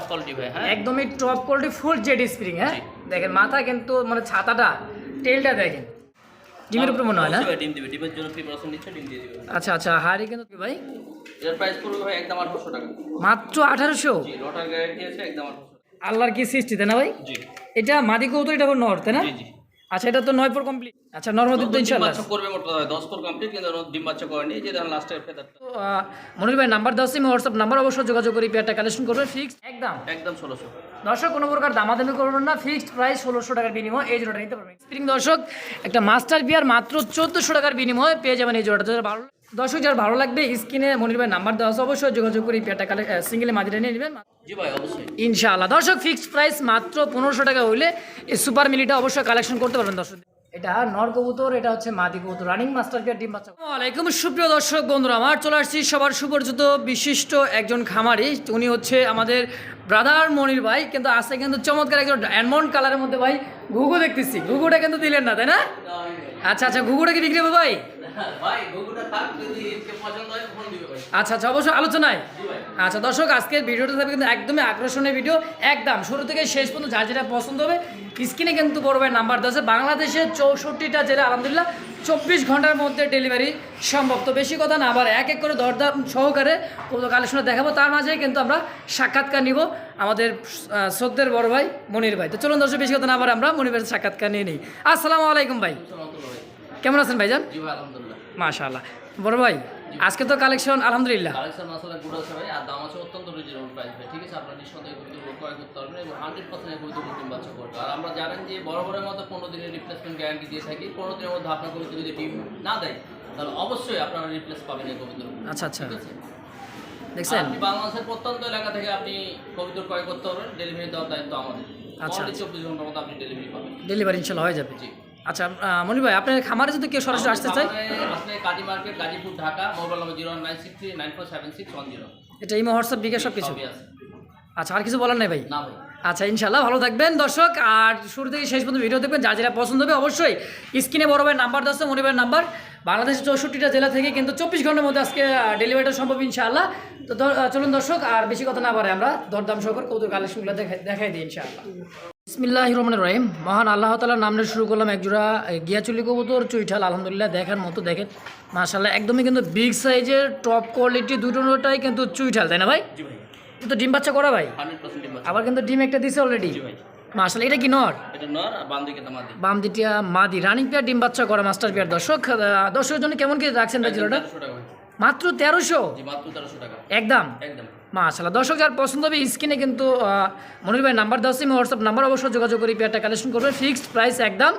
Top quality ভাই হ্যাঁ? একদমই top quality full Z spring হ্যাঁ? দেখেন মাথা কিন্তু মানে ছাতাটা টেলটা দেখেন। ডিমের উপর মনে হয় না? ডিম দিবে। ডিমের জন্য প্রিপারেশন নিচ্ছে ডিম দিয়ে দিবে। আচ্ছা আচ্ছা কিন্তু কি ভাই? এর প্রাইস পড়বে ভাই একদম আঠারোশো টাকা। মাত্র আঠারোশো? জি লটার গ্যারান্টি আছে একদম আঠারোশো। আল্লাহর কি সৃষ্টি তাই না ভাই? জি। এটা মাদি কৌতো এটা নর তাই না? জি জি। আচ্ছা এটা তো নয় পর কমপ্লিট আচ্ছা নর্মাদি তো ইনশাআল্লাহ। বাচ্চা করবে মোট কথা দশ পর কমপ্লিট কিন্তু ডিম বাচ্চা করেনি যে ধরেন লাস্টের ফেদারটা তো, মনির ভাই নাম্বার দেওয়া সিম হোয়াটসঅ্যাপ নাম্বার অবশ্যই যোগাযোগ করি পেয়ারটা কালেকশন করবে ফিক্স একদম। একদম ষোলোশো। দর্শক কোনো প্রকার দামাদামি করবেন না ফিক্সড প্রাইস ষোলোশো টাকার বিনিময় এই জোড়াটা নিতে পারবেন। স্প্রিং দর্শক একটা মাস্টার বিয়ার মাত্র চোদ্দোশো টাকার বিনিময়ে পেয়ে যাবেন এই জোড়াটা। ভালো দর্শক যার ভালো লাগবে স্ক্রিনে মনির ভাই নাম্বার দেওয়া আছে অবশ্যই যোগাযোগ করে পেয়ারটা কালে সিঙ্গেলে মাঝিটা নিয়ে নেবেন। জি ভাই অবশ্যই। ইনশাআল্লাহ। দর্শক ফিক্সড প্রাইস মাত্র পনেরোশো টাকা হইলে এই সুপার মিলিটা অবশ্যই কালেকশন করতে পারবেন দর্শক। এটা নর কবুতর এটা হচ্ছে মাদি কবুতর রানিং মাস্টার পেয়ার ডিম বাচ্চা। ওয়ালাইকুম সুপ্রিয় দর্শক বন্ধুরা আমার চলে আসছি সবার সুপরিচিত বিশিষ্ট একজন খামারি। উনি হচ্ছে আমাদের ব্রাদার মনির ভাই কিন্তু আজকে কিন্তু চমৎকার একজন ডায়মন্ড কালারের মধ্যে ভাই ঘুঘু দেখতেছি। ঘুঘুটা কিন্তু দিলেন না তাই না? আচ্ছা আচ্ছা ঘুঘুটা কি বিক্রি হবে ভাই? ভাই ভাই। আচ্ছা আচ্ছা অবশ্যই আলোচনায় আচ্ছা দর্শক আজকের ভিডিওটা থাকবে কিন্তু একদমই আকর্ষণীয় ভিডিও। একদম শুরু থেকে শেষ পর্যন্ত যার যেটা পছন্দ হবে স্ক্রিনে কিন্তু বড় ভাই নাম্বার দেওয়া বাংলাদেশের চৌষট্টিটা জেলা আলহামদুলিল্লাহ চব্বিশ ঘণ্টার মধ্যে ডেলিভারি সম্ভব। তো বেশি কথা না আবার এক এক করে দরদাম সহকারে কত কালেকশনে দেখাবো। তার মাঝে কিন্তু আমরা সাক্ষাৎকার নিব আমাদের শ্রদ্ধের বড় ভাই মনির ভাই। তো চলুন দর্শক বেশি কথা না আবার আমরা মনির ভাইয়ের সাক্ষাৎকার নিয়ে নিই। আসসালামু আলাইকুম ভাই। ভাই। কেমন আছেন ভাইজান? জি ভাই আলহামদুলিল্লাহ। মাশাআল্লাহ। বড় ভাই আজকে তো কালেকশন আলহামদুলিল্লাহ। কালেকশন আসলে গুড আছে ভাই আর দাম আছে অত্যন্ত রিজনেবল প্রাইস ভাই ঠিক আছে? আপনার নিঃসন্দেহে ক্রয় করতে পারবেন এবং হান্ড্রেড পার্সেন্ট গুরুত্ব ডিম বাচ্চা করবে আর আমরা জানেন যে বড় বড়ের মতো পনেরো দিনের রিপ্লেসমেন্ট গ্যারান্টি দিয়ে থাকি পনেরো দিনের মধ্যে আপনার কবিতা যদি ডিম না দেয় তাহলে অবশ্যই আপনারা রিপ্লেস পাবেন এই আচ্ছা আচ্ছা। দেখছেন? আপনি বাংলাদেশের প্রত্যন্ত এলাকা থেকে আপনি কবিতা ক্রয় করতে পারবেন ডেলিভারি দেওয়ার দায়িত্ব আমাদের। আচ্ছা, আচ্ছা। চব্বিশ ঘণ্টার মধ্যে আপনি ডেলিভারি পাবেন। ডেলিভারি ইনশাল্লাহ হয়ে যাবে। জি। আচ্ছা মনি ভাই আপনার খামারে যদি কেউ সরাসরি আসতে চায়? আমাদের Kazi market Gazipur Dhaka mobile number zero nine six three nine four seven six one zero. এটা ইমো হোয়াটসঅ্যাপ বিকাশ সব কিছু? আচ্ছা আর কিছু বলার নাই ভাই? না ভাই। আচ্ছা ইনশাল্লাহ ভালো থাকবেন দর্শক। আর শুরু থেকে শেষ পর্যন্ত ভিডিও দেখবেন যা যেটা পছন্দ হবে অবশ্যই স্ক্রিনে বড় ভাইয়ের নাম্বার দশ মনি ভাইয়ের নাম্বার। বাংলাদেশের চৌষট্টিটা জেলা থেকে কিন্তু চব্বিশ ঘণ্টার মধ্যে আজকে ডেলিভারিটা সম্ভব ইনশাআল্লাহ। তো চলুন দর্শক আর বেশি কথা না পারে আমরা দরদাম সহকার কৌতুক কালেকশনগুলো দেখাই দেখাই দিই ইনশাআল্লাহ। বিসমিল্লাহ রহমান রহিম। মহান আল্লাহ তালার নাম নিয়ে শুরু করলাম একজোড়া গিয়াচুলি কবুতর চুইঠাল। আলহামদুলিল্লাহ দেখার মতো দেখেন। মাশাল্লাহ একদমই কিন্তু বিগ সাইজের টপ কোয়ালিটি দুটোটাই কিন্তু চুইঠাল তাই না ভাই? কিন্তু ডিম বাচ্চা করা ভাই? আবার কিন্তু ডিম একটা দিছে অলরেডি মাশাল্লাহ এটা কি নর? বাম দিটিয়া মাদি। রানিং পেয়ার ডিম বাচ্চা করা মাস্টার পেয়ার দর্শক দর্শকের জন্য কেমন কি রাখছেন ভাই জিরোটা মাত্র তেরোশো? মাত্র তেরোশো টাকা। একদম? একদম। মাশাল্লাহ দর্শক যার পছন্দ হবে স্ক্রিনে কিন্তু মনির ভাই নাম্বার দেওয়া সিম হোয়াটসঅ্যাপ নাম্বার অবশ্যই যোগাযোগ করে পেয়ারটা কালেকশন করবে। ফিক্সড প্রাইস একদম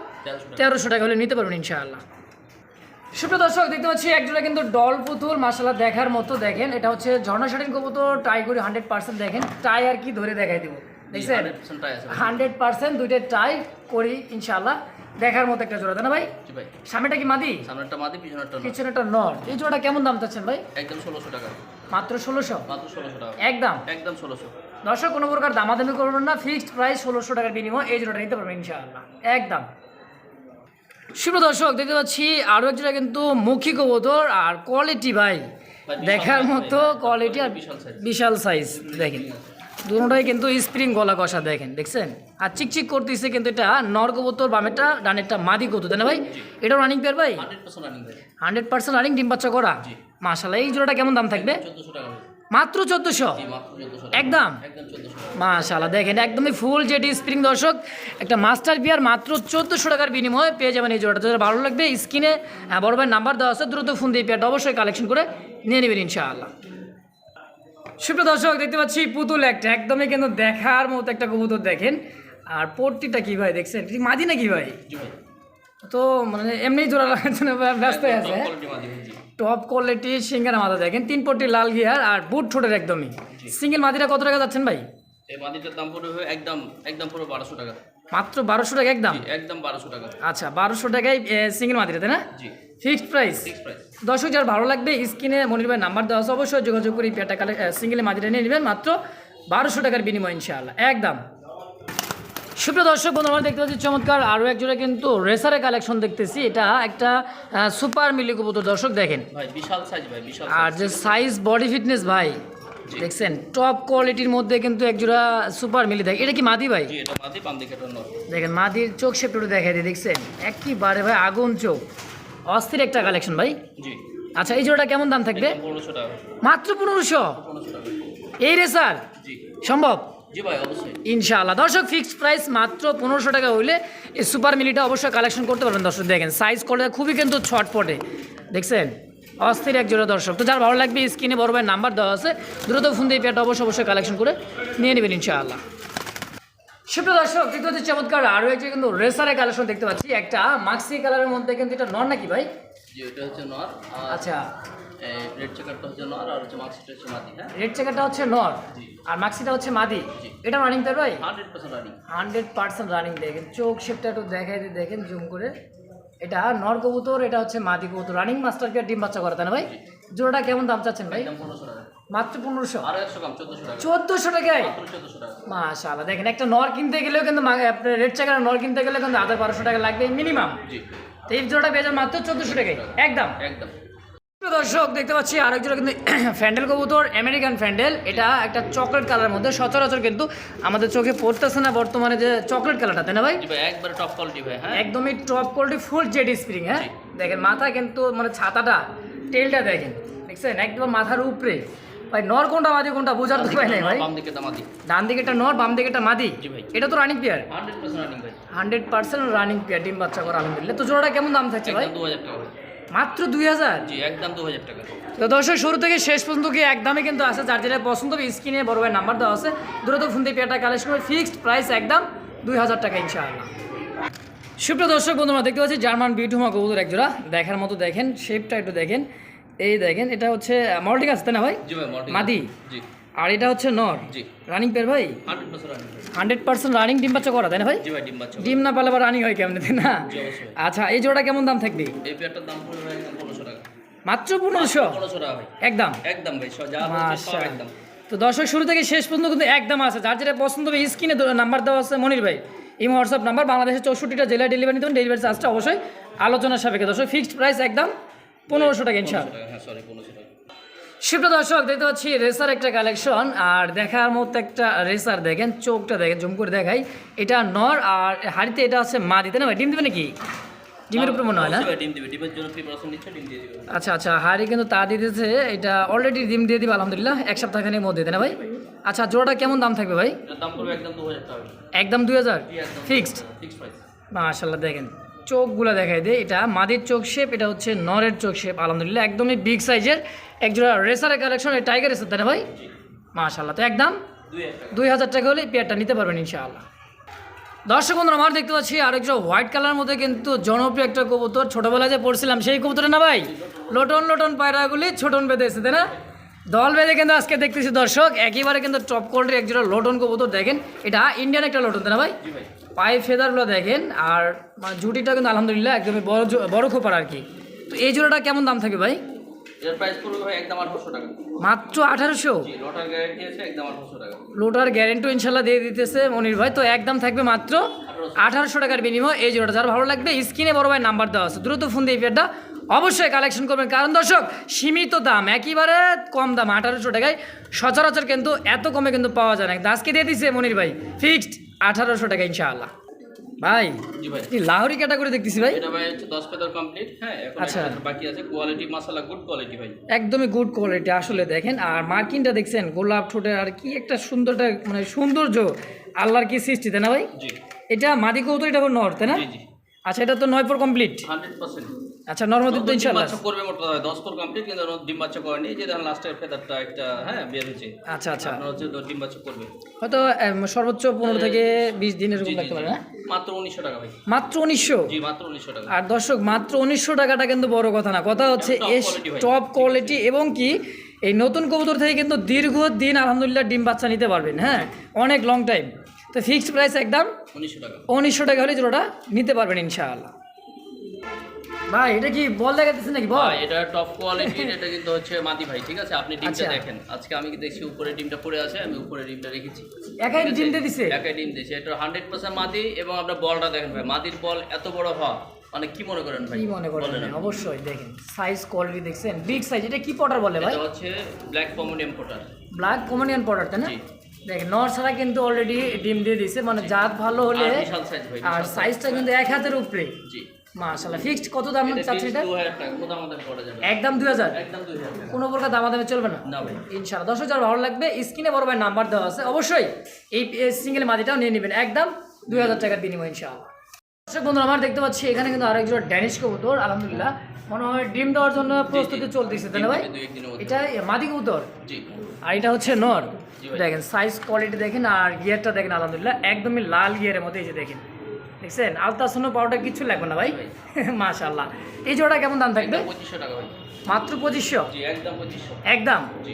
তেরোশো টাকা। হলে নিতে পারবেন ইনশাআল্লাহ। সুপ্রিয় দর্শক দেখতে পাচ্ছি একজোড়া কিন্তু ডল পুতুল মাসাল্লাহ দেখার মতো দেখেন। এটা হচ্ছে ঝর্ণা শাটিন কবুতর টাই করে হান্ড্রেড পার্সেন্ট দেখেন। টাই আর কি ধরে দেখাই দেবো দেখছেন? হান্ড্রেড পার্সেন্ট ট্রাই আছে। দুইটা টাই করি ইনশাআল্লাহ। দেখার মতো একটা জোড়া তাই না ভাই? সামনেটা কি মাদি? সামনেরটা মাদি পিছনেরটা নর পিছনেটা নর এই জোড়াটা কেমন দাম চাচ্ছেন ভাই? একদম ষোলোশো টাকা। মাত্র ষোলোশো? মাত্র ষোলোশো টাকা। একদম? একদম ষোলোশো। দর্শক কোনো প্রকার দামাদামি করবেন না ফিক্সড প্রাইস ষোলোশো টাকার বিনিময় এই জোড়াটা নিতে পারবেন ইনশাআল্লাহ। একদম। শুভ দর্শক দেখতে পাচ্ছি আরও একজোড়া কিন্তু মুখী কবুতর আর কোয়ালিটি ভাই ভাই, দেখার মতো কোয়ালিটি আর বিশাল সাইজ বিশাল সাইজ দেখেন। দুটোটাই কিন্তু স্প্রিং গলা কষা দেখেন দেখছেন? আর চিকচিক করতেছে কিন্তু এটা নর কবুতর বামেরটা ডানেরটা মাদি কবুতর তাই না ভাই? এটাও রানিং পেয়ার ভাই? হান্ড্রেড পার্সেন্ট রানিং ডিম বাচ্চা করা। মাশাল্লাহ এই জোড়াটা কেমন দাম থাকবে? মাত্র চোদ্দোশো? একদম? মাশাল্লাহ দেখেন একদমই ফুল জেটি স্প্রিং দর্শক একটা মাস্টার বিয়ার মাত্র চোদ্দোশো টাকার বিনিময়ে পেয়ে যাবেন এই জোড়াটা। যাদের ভালো লাগবে স্ক্রিনে বড় ভাই নাম্বার দেওয়া আছে দ্রুত ফোন দিয়ে পেয়ারটা অবশ্যই কালেকশন করে নিয়ে নেবেন ইনশাআল্লাহ। সুপ্রিয় দর্শক দেখতে পাচ্ছি পুতুল একটা। একদমই কিন্তু দেখার মতো একটা কবুতর দেখেন। আর পট্টিটা কি ভাই দেখছেন? মাদি নাকি ভাই? ভাই। তো মানে এমনি জোড়া লাগার জন্য ব্যস্ত আছে। টপ কোয়ালিটি সিঙ্গার মাথা দেখেন? তিন পট্টি লাল গিয়ার আর বুট ঠোঁটের একদমই। সিঙ্গেল মাদিটা কত টাকা যাচ্ছেন ভাই? এই মাদিটার দাম পড়বে একদম একদম পুরো বারোশো টাকা। মাত্র বারোশো টাকা একদম? একদম বারোশো টাকা। আচ্ছা বারোশো টাকায় সিঙ্গেল মাদিটা তাই না? জি। ফিক্সড প্রাইস দর্শক যার ভালো লাগবে স্ক্রিনে মনির ভাই নাম্বার দেওয়া আছে অবশ্যই যোগাযোগ করে পেয়ারটা কালে সিঙ্গেলে মাদিটা নিয়ে নেবেন। মাত্র বারোশো টাকার বিনিময় ইনশাআল্লাহ। একদম। সুপ্রিয় দর্শক বন্ধু আমরা দেখতে পাচ্ছি চমৎকার আরও একজোড়া কিন্তু রেসারের কালেকশন দেখতেছি। এটা একটা সুপার মিলি কবুতর। দর্শক দেখেন। বিশাল সাইজ ভাই বিশাল আর যে সাইজ বডি ফিটনেস ভাই দেখছেন টপ কোয়ালিটির মধ্যে কিন্তু একজোড়া সুপার মিলি। দেখ এটা কি মাদি ভাই? দেখেন মাদির চোখ একটু দেখাই দিয়ে দেখছেন? একই বারে ভাই আগুন চোখ। অস্থির একটা কালেকশন ভাই। আচ্ছা এই জোড়াটা কেমন দাম থাকবে? মাত্র পনেরোশো? এই রে স্যার সম্ভব? ইনশাআল্লাহ। দর্শক ফিক্সড প্রাইস মাত্র পনেরোশো টাকা হইলে এই সুপার মিলিটা অবশ্যই কালেকশন করতে পারবেন। দর্শক দেখেন সাইজ করলে খুবই কিন্তু ছটপটে। দেখছেন? অস্থির এক জোড়া দর্শক। তো যার ভালো লাগবে স্ক্রিনে বড় ভাই নাম্বার দেওয়া আছে। দ্রুত ফোন দিয়ে পেয়ারটা অবশ্যই অবশ্যই কালেকশন করে নিয়ে নেবেন ইনশাআল্লাহ। সুপ্রিয় দর্শক হচ্ছে চমৎকার আরও একটি কিন্তু রেসারের কালেকশন দেখতে পাচ্ছি। একটা মাক্সি কালারের মধ্যে কিন্তু এটা নন নাকি ভাই? জি এটা হচ্ছে নর আচ্ছা। রেড চেকারটা হচ্ছে নর আর হচ্ছে মার্কশিটটা হচ্ছে মাদি হ্যাঁ? রেড চেকারটা হচ্ছে নর আর মাক্সিটা হচ্ছে মাদি? এটা রানিং তার ভাই? Hundred percent running hundred percent running দেখেন চোখ শেপটা একটু দেখাই দিয়ে দেখেন জুম করে। এটা নর কবুতর এটা হচ্ছে মাদি কবুতর রানিং মাস্টারকে ডিম বাচ্চা করে তাই না ভাই? জোড়াটা কেমন দাম চাচ্ছেন ভাই? পনেরোশো টাকা। মাত্র পনেরোশো। চোদ্দোশো টাকায় চোদ্দোশো দেখেন একটা নর কিনতে গেলেও কিন্তু রেড চাকার নর কিনতে গেলে কিন্তু হাজার বারোশো টাকা লাগবে মিনিমাম এই জোড়াটা পেয়ে মাত্র চোদ্দোশো টাকায়। একদম। একদম। দর্শক দেখতে পাচ্ছি আরেক জোড়া কিন্তু ফ্যান্ডেল কবুতর আমেরিকান ফ্যান্ডেল। এটা একটা চকলেট কালারের মধ্যে সচরাচর কিন্তু আমাদের চোখে পড়তেছে না বর্তমানে যে চকলেট কালারটা তাই না ভাই? একবারে টপ কোয়ালিটি ভাই হ্যাঁ? একদমই top quality full Z spring হ্যাঁ? দেখেন মাথা কিন্তু মানে ছাতাটা টেলটা দেখেন দেখছেন? একদম মাথার উপরে। ভাই নর কোনটা মাদি কোনটা বোঝার তো পাই নাই ভাই। বাম দিকে দামাদি ডান দিকে একটা নর বাম দিকে একটা মাদি। জি ভাই। এটা তো running pair hundred percent running ভাই হান্ড্রেড পার্সেন্ট রানিং পেয়ার ডিম বাচ্চা করা আলহামদুলিল্লাহ। তো জোড়াটা কেমন দাম থাকছে ভাই? একদম দু হাজার টাকা মাত্র দুই হাজার? জি একদম দু হাজার টাকা। তো দর্শক শুরু থেকে শেষ পর্যন্ত কি একদমই কিন্তু আছে। যার যেটা পছন্দ হবে স্ক্রিনে বড় ভাই নাম্বার দেওয়া আছে। দ্রুত ফোন দিয়ে পেয়ারটা কালেকশন করে ফিক্সড প্রাইস একদম দুই হাজার টাকা ইনশাআল্লাহ। সুপ্রিয় দর্শক বন্ধুরা দেখতে পাচ্ছি জার্মান বিউটিমা কবুতর একজোড়া দেখার মতো দেখেন শেপটা একটু দেখেন। এই দেখেন এটা হচ্ছে মল্টিং আছে তাই না ভাই? মাদি? আর এটা হচ্ছে নর। রানিং পেয়ার ভাই? হান্ড্রেড পার্সেন্ট রানিং ডিম বাচ্চা করা তাই না ভাই? ডিম না পালে আবার রানিং হয় কেমন তাই না? আচ্ছা এই জোড়া কেমন দাম থাকবে? এই পেয়ারটার দাম মাত্র পনেরোশো? একদম? একদম ভাই। একদম। তো দর্শক শুরু থেকে শেষ পর্যন্ত কিন্তু একদম আছে। যার যেটা পছন্দ হবে স্ক্রিনে নাম্বার দেওয়া আছে মনির ভাই। ইমো হোয়াটসঅ্যাপ নাম্বার বাংলাদেশের চৌষট্টিটা জেলায় ডেলিভারি দেবেন ডেলিভারি চার্জটা অবশ্যই আলোচনার সাপেক্ষে। দর্শক ফিক্সড প্রাইস একদম পনেরোশো টাকা টাকা হ্যাঁ সরি পনেরোশো টাকা। শিপ্ত দর্শক দেখতে পাচ্ছি রেসার একটা কালেকশন আর দেখার মতো একটা রেসার দেখেন চোখটা দেখেন জুম করে দেখাই। এটা নর আর হাড়িতে এটা আছে মা দিতে না ভাই? ডিম দেবে নাকি? ডিমের উপরে মনে হয় না? আচ্ছা আচ্ছা হাড়ি কিন্তু তা দিতেছে এটা অলরেডি ডিম দিয়ে দিবে আলহামদুলিল্লাহ। এক সপ্তাহখানির মধ্যে তাই না ভাই? আচ্ছা জোড়াটা কেমন দাম থাকবে ভাই? একদম দুই হাজার? ফিক্সড ফিক্স প্রাইস মাশাল্লাহ দেখেন। চোখগুলো দেখাই দে এটা মাদির চোখ শেপ এটা হচ্ছে নরের চোখ শেপ আলহামদুলিল্লাহ, একদমই বিগ সাইজের একজোড়া রেসারের কালেকশন এই টাইগার রেসার তাই না ভাই? মাশাল্লাহ তো একদম দুই হাজার টাকা হলে পেয়ারটা নিতে পারবেন ইনশাআল্লাহ। দর্শক বন্ধুরা, আমার দেখতে পাচ্ছি আরেকটা হোয়াইট কালার মধ্যে কিন্তু জনপ্রিয় একটা কবুতর, ছোটবেলায় যে পড়ছিলাম সেই কবুতর না ভাই? লোটন লোটন পায়রাগুলি ছোটন বেঁধে এসে তাই না? দল বেঁধে কিন্তু আজকে দেখতেছি দর্শক, একেবারে কিন্তু টপ কোয়ালিটির একজোড়া লোটন কবুতর দেখেন, এটা ইন্ডিয়ান একটা লোটন, তাই না ভাই। পায়ে ফেদারগুলো দেখেন আর মানে জুটিটা কিন্তু আলহামদুলিল্লাহ একদমই বড় বড় খোপার আর কি। তো এই জোড়াটা কেমন দাম থাকবে ভাই? এর প্রাইস পড়বে ভাই একদম আঠারোশো টাকা। মাত্র আঠারোশো? জি লটার গ্যারান্টি আছে একদম আঠারোশো টাকা। লোটার গ্যারেন্টি ইনশাল্লাহ দিয়ে দিতেছে মনির ভাই তো একদম থাকবে মাত্র আঠারোশো। টাকার বিনিময় এই জোড়াটা। যার ভালো লাগবে স্ক্রিনে বড় ভাই নাম্বার দেওয়া আছে। দ্রুত ফোন দিয়ে পেয়ারটা অবশ্যই কালেকশন করবেন। কারণ দর্শক সীমিত দাম একেবারে কম দাম আঠারোশো টাকায় সচরাচর কিন্তু এত কমে কিন্তু পাওয়া যায় না। আজকে দিয়ে দিছে মনির ভাই ফিক্সড আঠারোশো টাকা ইনশাআল্লাহ। ভাই এই লাহোরি ক্যাটাগরি দেখতেছি ভাই। এটা ভাই হচ্ছে দশ পেদার কমপ্লিট হ্যাঁ এখন আচ্ছা। বাকি আছে কোয়ালিটি মাসালা গুড কোয়ালিটি ভাই। একদমই গুড কোয়ালিটি আসলে দেখেন। আর মার্কিনটা দেখছেন গোলাপ ঠোঁটের আর কি একটা সুন্দরটা মানে সৌন্দর্য আল্লাহর কি সৃষ্টি তাই না ভাই? জি। এটা মাদি কৌতো এটা নর তাই না? জি জি। আচ্ছা এটা তো নয় পর কমপ্লিট হান্ড্রেড পার্সেন্ট আচ্ছা তো বাচ্চা করবে মোট কথা দশ পর কমপ্লিট কিন্তু ডিম বাচ্চা করেনি। যে দেখেন লাস্টের ফেদারটা একটা হ্যাঁ বের হয়েছে। আচ্ছা আচ্ছা। আপনার হচ্ছে ডিম বাচ্চা করবে। হয়তো সর্বোচ্চ পনেরো থেকে বিশ দিন জি এরকম লাগতে পারে না? মাত্র উনিশশো টাকা ভাই। মাত্র উনিশশো? জি মাত্র উনিশশো টাকা। আর দর্শক মাত্র উনিশশো টাকাটা কিন্তু বড় কথা না। কথা হচ্ছে এস টপ কোয়ালিটি এবং কি এই নতুন কবুতর থেকে কিন্তু দীর্ঘ দিন আলহামদুলিল্লাহ ডিম বাচ্চা নিতে পারবেন হ্যাঁ? অনেক লং টাইম তো ফিক্সড প্রাইস একদম উনিশশো টাকা। উনিশশো টাকা হলে জোড়াটা নিতে পারবেন ইনশাআল্লাহ। ভাই এটা কি বল নাকি? বল। এটা টপ কোয়ালিটির এটা কিন্তু হচ্ছে মাদি ভাই ঠিক আছে? আপনি ডিমটা আচ্ছা। দেখেন। আজকে আমি দেখছি উপরে ডিমটা পড়ে আছে আমি উপরে ডিমটা রেখেছি। একাই ঠিক ডিম দিয়ে দিছে? একাই ডিম দিয়েছে এটা হান্ড্রেড পার্সেন্ট মাদি এবং আপনার বলটা দেখেন ভাই মাদির বল এত বড় হওয়া। মানে কি মনে করেন ভাই? কি মনে করেন অবশ্যই দেখেন। সাইজ কোয়ালিটি দেখছেন। বিগ সাইজ এটা কি পটার বলে ভাই? এটা হচ্ছে ব্ল্যাক পমোডিয়াম পোটার ব্ল্যাক কমনিয়ান পটার তাই না। দেখেন নর ছাড়া কিন্তু অলরেডি ডিম দিয়ে দিছে। মানে জাত ভালো হলে আর। সাইজটা কিন্তু এক হাতের উপরে। জি। মাশাআল্লাহ। ফিক্সড কত দাম এটা চাচ্ছে এটা? 2000 টাকা। কোথাও আমাদের করা যাবে। একদম দুই হাজার একদম 2000 টাকা। কোনো প্রকার দামাদামি চলবে না? ইনশাআল্লাহ। দশ হাজার ভালো লাগবে স্ক্রিনে বড় ভাই নাম্বার দেওয়া আছে। অবশ্যই এই সিঙ্গেল মাদিটাও নিয়ে নেবেন। একদম দুই হাজার টাকার বিনিময় ইনশাআল্লাহ। দর্শক বন্ধুরা আমার দেখতে পাচ্ছি এখানে কিন্তু আরেক জোড়া ড্যানিশ কবুতর। আলহামদুলিল্লাহ মনে হয় ডিম দেওয়ার জন্য প্রস্তুতি চলতেছে না ভাই। এটা মাদি কবুতর? আর এটা হচ্ছে নর। দেখেন সাইজ কোয়ালিটি দেখেন আর গিয়ারটা দেখেন আলহামদুলিল্লাহ একদমই লাল গিয়ারের মধ্যে এই যে দেখেন। দেখছেন? আলতাসনো পাউডার কিছু লাগবে না ভাই। মাশাআল্লাহ। এই জোড়া কেমন দাম থাকবে? একদম 2500 টাকা মাত্র পঁচিশশো? একদম 2500 একদম? জি।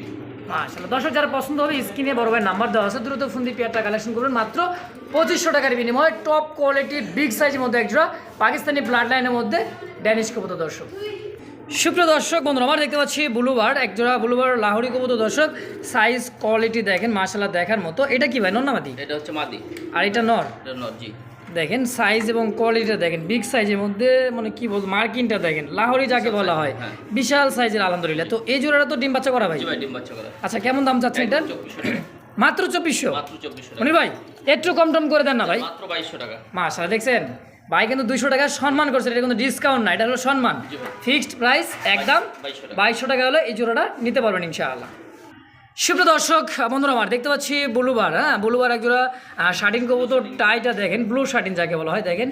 মাশাআল্লাহ। দর্শক যারা পছন্দ হবে স্ক্রিনে বড় ভাইয়ের নাম্বার দেওয়া আছে। দ্রুত ফোন দিয়ে পেয়ারটা কালেকশন করবেন। মাত্র পঁচিশশো টাকার বিনিময়ে টপ কোয়ালিটির বিগ সাইজের মধ্যে একজোড়া পাকিস্তানি ব্লাড লাইনের মধ্যে ড্যানিশ কবুতর দর্শক। সুপ্রিয় দর্শক বন্ধুরা আমার দেখতে পাচ্ছি ব্লুবার একজোড়া ব্লুবার লাহোরি কবুতর দর্শক। সাইজ কোয়ালিটি দেখেন মাশাআল্লাহ দেখার মতো। এটা কি ভাই নন্নামাদি এটা হচ্ছে মাদি। আর এটা নর? এটা নর জি। দেখেন সাইজ এবং কোয়ালিটিটা দেখেন বিগ সাইজের মধ্যে মানে কি বলব মার্কিংটা দেখেন লাহোরি যাকে বলা হয় হ্যাঁ। বিশাল সাইজের আলহামদুলিল্লাহ। তো এই জোড়াটা তো ডিম বাচ্চা করা ভাই? ডিম বাচ্চা করা। আচ্ছা কেমন দাম চাচ্ছেন এটা? মাত্র চব্বিশশো? মাত্র 2400 টাকা। মনির ভাই একটু কম টম করে দেন না ভাই? মাত্র 2200 টাকা। দেখছেন? ভাই কিন্তু দুইশো টাকা সম্মান করছে এটা কিন্তু ডিসকাউন্ট না এটা হলো সম্মান। ফিক্সড প্রাইস একদম বাইশশো টাকা হলে এই জোড়াটা নিতে পারবেন ইনশাআল্লাহ। সুপ্রিয় দর্শক বন্ধুরা আমার দেখতে পাচ্ছি ব্লুবার হ্যাঁ? ব্লুবার এক জোড়া আহ, শার্টিন কবুতর টাইটা দেখেন ব্লু শার্টিন যাকে বলা হয় দেখেন।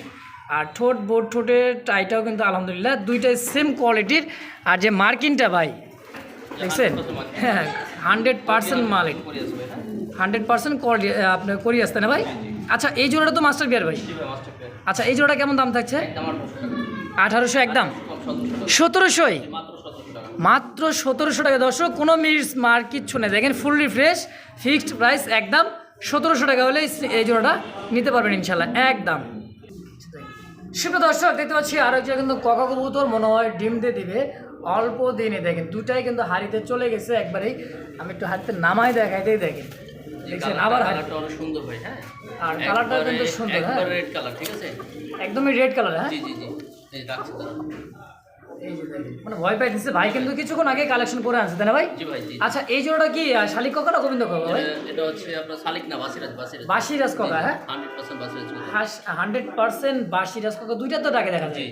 আর ঠোঁট বোর্ড ঠোঁটের টাইটাও কিন্তু আলহামদুলিল্লাহ দুইটাই সেম কোয়ালিটির আর যে মার্কিনটা ভাই দেখছেন? হ্যাঁ হান্ড্রেড পার্সেন্ট মালিক হান্ড্রেড পার্সেন্ট কোয়ালিটি আপনার করি আসতে না ভাই? আচ্ছা এই জোড়াটা তো মাস্টার বিয়ার ভাই? আচ্ছা এই জোড়াটা কেমন দাম থাকছে? একদম 800 টাকা আঠারোশো একদম কম 1700 সতেরোশোই? মাত্র 1700 টাকা মাত্র সতেরোশো টাকা। দর্শক কোনো মিস মার কিচ্ছু নেই। দেখেন ফুল রিফ্রেশ ফিক্সড প্রাইস একদম সতেরোশো টাকা হলে এই- জোড়াটা নিতে পারবেন ইনশাল্লাহ একদম। সুপ্রিয় দর্শক দেখতে পাচ্ছি আরও একজন কিন্তু ককা কবুতর মনে হয় ডিম দিয়ে দিবে। অল্প দিনে দেখেন দুটাই কিন্তু হাড়িতে চলে গেছে। একবারেই আমি একটু হাড়িতে নামাই দেখাই দিয়ে দেখেন। দেখছেন আবার কালারটা সুন্দর হ্যাঁ? আর কালারটাও কিন্তু সুন্দর, হ্যাঁ। রেড কালার ঠিক আছে? একদমই রেড কালার হ্যাঁ? জি জি জি। মানে ভয় পাই দিচ্ছে ভাই কিন্তু কিছুক্ষণ আগে কালেকশন করে আনছে তাই না ভাই? জি ভাই জি। আচ্ছা এই জোড়াটা কি শালিক কাকা না গোবিন্দ কাকা ভাই? এটা- হচ্ছে আপনার শালিক না বাসিরাজ বাসিরাজ। বাসিরাজ কাকা হ্যাঁ? 100% বাসিরাজ কবুতর। হাস হান্ড্রেড পার্সেন্ট বাসিরাজ কাকা দুইটা তো ডাকে দেখা যায়।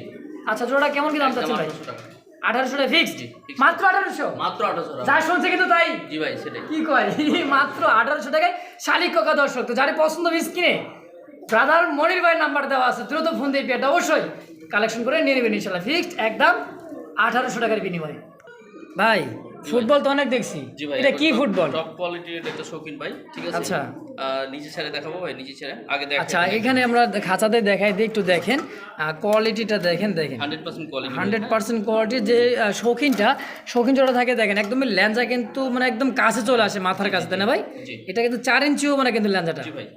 আচ্ছা জোড়াটা কেমন কি দাম চাচ্ছেন ভাই? 800 টাকা। আঠারোশো টাকা ফিক্সড মাত্র আঠারোশো? মাত্র 800 যা শুনছে কিন্তু তাই? জি ভাই সেটাই। কি কয়? মাত্র আঠারোশো টাকায় শালিক কাকা দর্শক তো যারা পছন্দ স্ক্রিনে ব্রাদার মনির ভাইয়ের নাম্বার দেওয়া আছে দ্রুত ফোন দিয়ে পেটা অবশ্যই কালেকশন করে নিয়ে নেবেন ইনশাল্লাহ ফিক্সড একদম আঠারোশো টাকার বিনিময়ে। ভাই ফুটবল তো অনেক দেখছি। এটা কি ফুটবল? টপ কোয়ালিটির একটা শৌখিন ভাই ঠিক আছে? আচ্ছা। নিচে ছেড়ে দেখাবো ভাই নিচে ছেড়ে। আগে দেখ আচ্ছা এখানে আমরা খাঁচাতে দেখাই দিই একটু দেখেন। কোয়ালিটিটা দেখেন দেখেন। 100% কোয়ালিটি হান্ড্রেড পার্সেন্ট কোয়ালিটি যে শৌখিনটা শৌখিন জোড়া থাকে দেখেন একদমই ল্যাঞ্জা কিন্তু মানে একদম কাছে চলে আসে মাথার কাছে তাই না ভাই? এটা কিন্তু চার ইঞ্চিও মানে কিন্তু ল্যাঞ্জাটা। জি ভাই।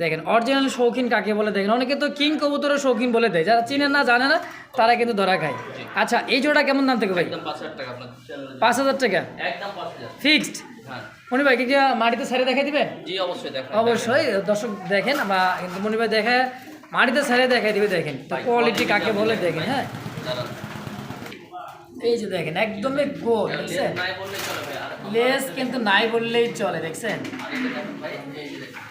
দেখেন অরিজিনাল শৌখিন কাকে বলে দেখেন? অনেকে তো কিং কবুতরের শৌখিন বলে দেয়। যারা চিনে না জানে না তারা কিন্তু ধরা খায়। আচ্ছা এই জোড়া কেমন দাম থেকে ভাই? একদম 5000 টাকা আপনার চ্যানেলে পাঁচ হাজার টাকা? ফিক্সড? হ্যাঁ। মনি ভাই কি মাটিতে ছেড়ে দেখাই দিবেন? জি অবশ্যই অবশ্যই দর্শক দেখেন বা কিন্তু মনি ভাই দেখে মাটিতে ছেড়ে দেখাই দিবে দেখেন। তো কোয়ালিটি কাকে বলে দেখেন হ্যাঁ। এই যে দেখেন একদমই গোল দেখছেন? লেস কিন্তু নাই বললেই চলে দেখছেন আর এটা দেখেন ভাই এই যে দেখেন। দেখছেন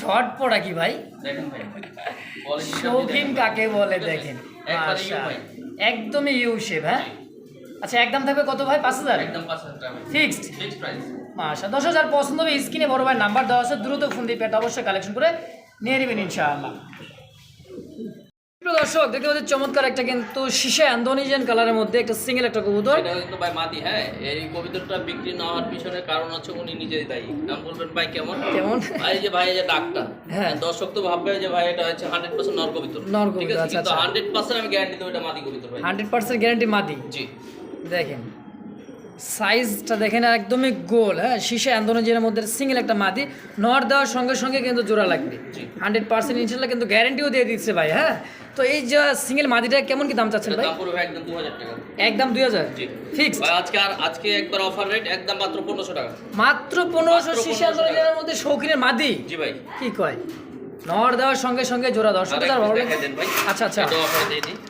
ঝট পড়া কি ভাই? শৌখিন কাকে বলে দেখেন? একদমই ইউ শেপ হ্যাঁ? আচ্ছা একদম থাকবে কত ভাই? পাঁচ হাজার? একদম 5000 টাকা। ভাই ফিক্সড আচ্ছা মাসা দশ হাজার পছন্দ হবে। স্ক্রিনে বড় ভাই নাম্বার দেওয়া আছে। দ্রুত ফোন দিয়ে পেট অবশ্যই কালেকশন করে নিয়ে নেবেন ইনশাআল্লাহ। প্রিয় দর্শক দেখতে পাচ্ছি চমৎকার একটা কিন্তু শিশা অ্যান্ডোনিজিয়ান কালারের মধ্যে একটা সিঙ্গেল একটা কবুতর। এটা কিন্তু ভাই মাটি হ্যাঁ এই কবুতরটা বিক্রি না হওয়ার পিছনে কারণ হচ্ছে উনি নিজেই দায়ী। নাম বলবেন ভাই কেমন? কেমন? ভাই যে ভাই যে ডাকটা হ্যাঁ। দর্শক তো ভাববে যে ভাই এটা হচ্ছে হান্ড্রেড পার্সেন্ট নর কবিতর। নর কবুতর আচ্ছা, কিন্তু আচ্ছা। হান্ড্রেড পার্সেন্ট আমি গ্যারান্টি দেবো এটা মাদি কবিতর ভাই। হান্ড্রেড পার্সেন্ট গ্যারান্টি মাদি? জি। দেখেন। সাইজটা দেখেন একদমই গোল হ্যাঁ? শীষে অ্যান্ডোনিজিয়ানের মধ্যে সিঙ্গেল একটা মাদি। নর দেওয়ার সঙ্গে সঙ্গে কিন্তু জোড়া লাগবে। হান্ড্রেড পার্সেন্ট ইনশাল্লাহ কিন্তু গ্যারান্টিও দিয়ে দিচ্ছে ভাই হ্যাঁ? তো এই যে সিঙ্গেল মাদিটা কেমন কি দাম চাচ্ছেন ভাই? একদম দু হাজার টাকা। একদম দুই হাজার ভাই আজকে আর আজকে একবার অফার রেট একদম মাত্র পনেরোশো টাকা। মাত্র পনেরোশো শীষে 1500 মধ্যে শৌখিনের মাদি? জি ভাই। কি কয়? নর দেওয়ার সঙ্গে সঙ্গে জোড়া দর্শক আর ভালো আচ্ছা আচ্ছা।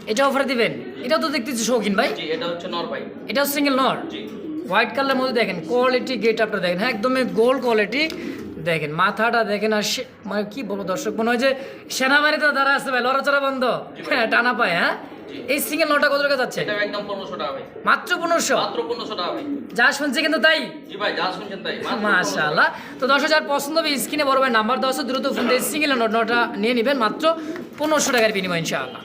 এটা অফারে এটা দিবেন? এটাও তো দেখতেছি শৌখিন ভাই। এটা হচ্ছে নর ভাই। এটাও সিঙ্গেল নর? হোয়াইট কালারের মধ্যে দেখেন কোয়ালিটি গেট আপটা দেখেন। হ্যাঁ একদমই গোল কোয়ালিটি দেখেন। মাথাটা দেখেন আর সে- মানে কি বলব দর্শক মনে হয় যে সেনাবাহিনীতে দাঁড়া আসতে ভাই লড়াচড়া বন্ধ। হ্যাঁ টানা পায় হ্যাঁ? এই সিঙ্গেল নটা কত টাকা যাচ্ছে? এটা একদম পনেরোশো টাকা ভাই। মাত্র পনেরোশো? মাত্র পনেরোশো টাকা ভাই। যা শুনছি কিন্তু তাই? জি ভাই যা শুনছেন তাই। মাশাআল্লাহ। তো দশ হাজার পছন্দ হবে স্ক্রিনে বড় ভাই নাম্বার দেওয়া দ্রুত ফোন দিয়ে সিঙ্গেল নটা নিয়ে নেবেন। মাত্র পনেরোশো টাকার বিনিময় ইনশাআল্লাহ।